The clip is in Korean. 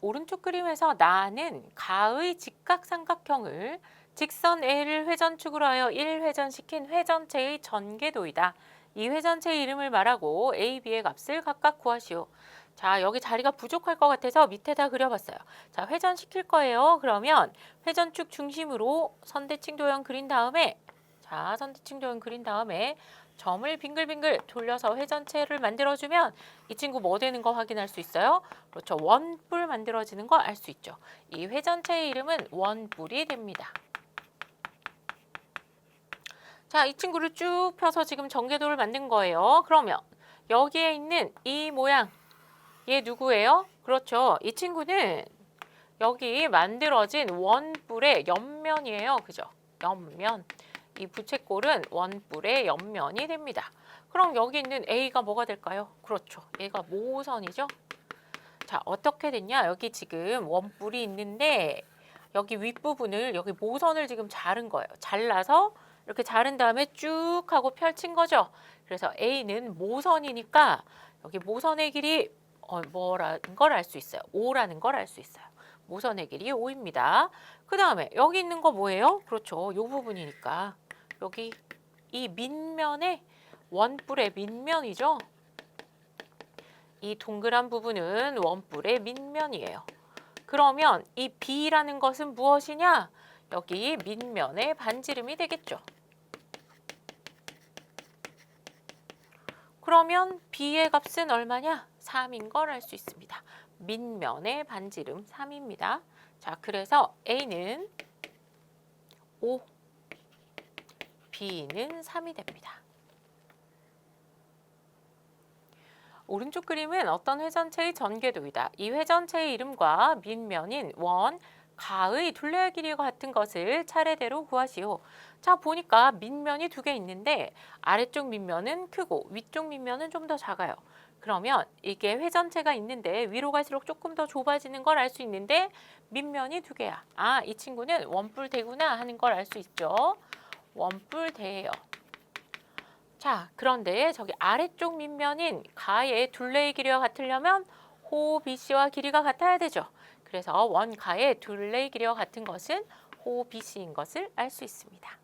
오른쪽 그림에서 나는 가의 직각삼각형을 직선 A를 회전축으로 하여 1회전시킨 회전체의 전개도이다. 이 회전체의 이름을 말하고 A, B의 값을 각각 구하시오. 자, 여기 자리가 부족할 것 같아서 밑에다 그려봤어요. 자, 회전시킬 거예요. 그러면 회전축 중심으로 선대칭 도형 그린 다음에 자, 도형 그린 다음에 점을 빙글빙글 돌려서 회전체를 만들어주면 이 친구 뭐 되는 거 확인할 수 있어요? 그렇죠. 원뿔 만들어지는 거 알 수 있죠. 이 회전체의 이름은 원뿔이 됩니다. 자, 이 친구를 쭉 펴서 지금 전개도를 만든 거예요. 그러면 여기에 있는 이 모양, 얘 누구예요? 그렇죠. 이 친구는 여기 만들어진 원뿔의 옆면이에요. 그죠? 옆면. 이 부채꼴은 원뿔의 옆면이 됩니다. 그럼 여기 있는 A가 뭐가 될까요? 그렇죠. 얘가 모선이죠. 자, 어떻게 됐냐? 여기 지금 원뿔이 있는데 여기 윗부분을 여기 모선을 지금 자른 거예요. 잘라서 이렇게 자른 다음에 쭉 하고 펼친 거죠. 그래서 A는 모선이니까 여기 모선의 길이 어, 뭐라는 걸 알 수 있어요. 5라는 걸 알 수 있어요. 모선의 길이 5입니다. 그 다음에 여기 있는 거 뭐예요? 그렇죠. 요 부분이니까 여기 이 밑면에 원뿔의 밑면이죠. 이 동그란 부분은 원뿔의 밑면이에요. 그러면 이 B라는 것은 무엇이냐? 여기 밑면의 반지름이 되겠죠. 그러면 B의 값은 얼마냐? 3인 걸 알 수 있습니다. 밑면의 반지름 3입니다. 자, 그래서 A는 5, B는 3이 됩니다. 오른쪽 그림은 어떤 회전체의 전개도이다. 이 회전체의 이름과 밑면인 원, 가의 둘레의 길이가 같은 것을 차례대로 구하시오. 자, 보니까 밑면이 두 개 있는데 아래쪽 밑면은 크고 위쪽 밑면은 좀 더 작아요. 그러면 이게 회전체가 있는데 위로 갈수록 조금 더 좁아지는 걸 알 수 있는데 밑면이 두 개야. 아, 이 친구는 원뿔 대구나 하는 걸 알 수 있죠. 원뿔 대예요. 자, 그런데 저기 아래쪽 밑면인 가의 둘레의 길이와 같으려면 호 BC와 길이가 같아야 되죠. 그래서 원가의 둘레의 길이와 같은 것은 호 BC인 것을 알 수 있습니다.